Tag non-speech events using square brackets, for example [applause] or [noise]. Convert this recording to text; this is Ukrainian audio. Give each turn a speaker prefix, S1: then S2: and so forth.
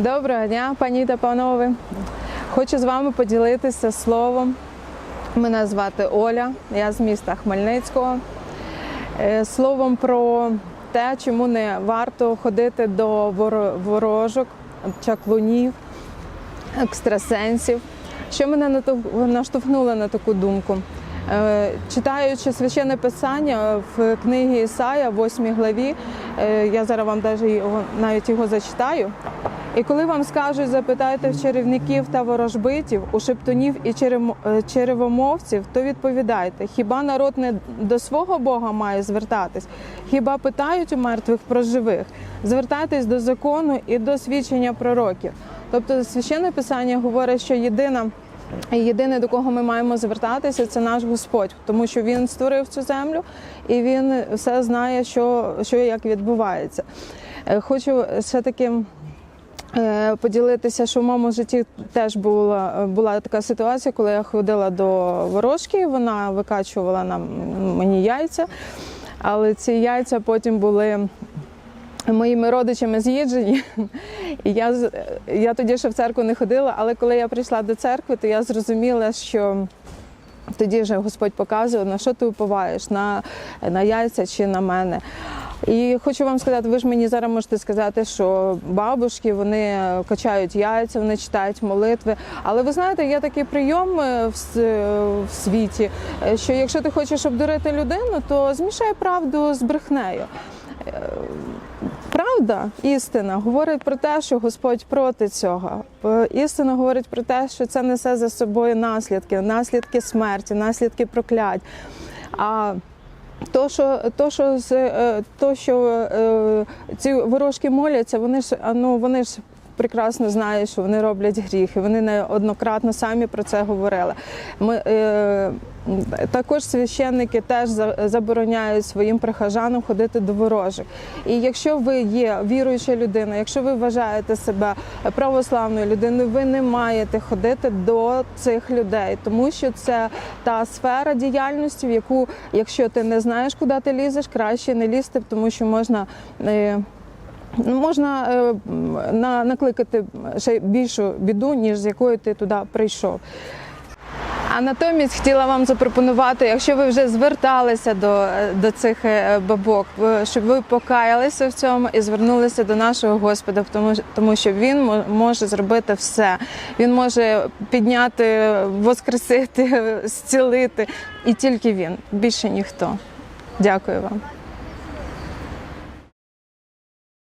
S1: Доброго дня, пані та панове. Хочу з вами поділитися словом. Мене звати Оля, я з міста Хмельницького. Е, Словом про те, чому не варто ходити до воро- ворожок, чаклунів, екстрасенсів. Що мене наштовхнуло на таку думку? Е, Читаючи священне писання в книгі Ісая, 8 главі, е, я зараз вам навіть його зачитаю. І коли вам скажуть, запитайте в чарівників та ворожбитів, у шептунів і е, черевомовців, то відповідайте: хіба народ не до свого Бога має звертатись? Хіба питають у мертвих про живих? Звертайтесь до закону і до свідчення пророків. Тобто, священне писання говорить, що єдина. Єдине, до кого ми маємо звертатися, це наш Господь, тому що Він створив цю землю і він все знає, що, що як відбувається. Е, Хочу все таки Е, Поділитися, що в моєму житті теж була, була така ситуація, коли я ходила до ворожки, вона викачувала нам мені яйця, але ці яйця потім були моїми родичами з'їджені. [laughs] І я, я тоді ще в церкву не ходила, але коли я прийшла до церкви, то я зрозуміла, що тоді вже Господь показував, на що ти уповаєш, на, на яйця чи на мене. І хочу вам сказати, ви ж мені зараз можете сказати, що бабушки вони качають яйця, вони читають молитви. Але ви знаєте, є такий прийом е, в, в світі, е, що якщо ти хочеш обдурити людину, то змішай правду з брехнею. Е, Правда, істина говорить про те, що Господь проти цього. Е, Істина говорить про те, що це несе за собою наслідки, наслідки смерті, наслідки проклять. А то, що, то, що, з- е, то, що е, ці ворожки моляться, вони ж ну, вони ж прекрасно знають, що вони роблять гріхи. Вони неоднократно самі про це говорили. Ми, е, також священники теж забороняють своїм прихожанам ходити до ворожих. І якщо ви є віруюча людина, якщо ви вважаєте себе православною людиною, ви не маєте ходити до цих людей, тому що це та сфера діяльності, в яку, якщо ти не знаєш, куди ти лізеш, краще не лізти, тому що можна. е, можна е, на, накликати ще більшу біду, ніж з якою ти туди прийшов. А натомість хотіла вам запропонувати, якщо ви вже зверталися до, е, до цих е, бабок, щоб ви покаялися в цьому і звернулися до нашого Господа, тому, тому що Він може зробити все. Він може підняти, воскресити, [laughs] зцілити, і тільки він, більше ніхто. Дякую вам.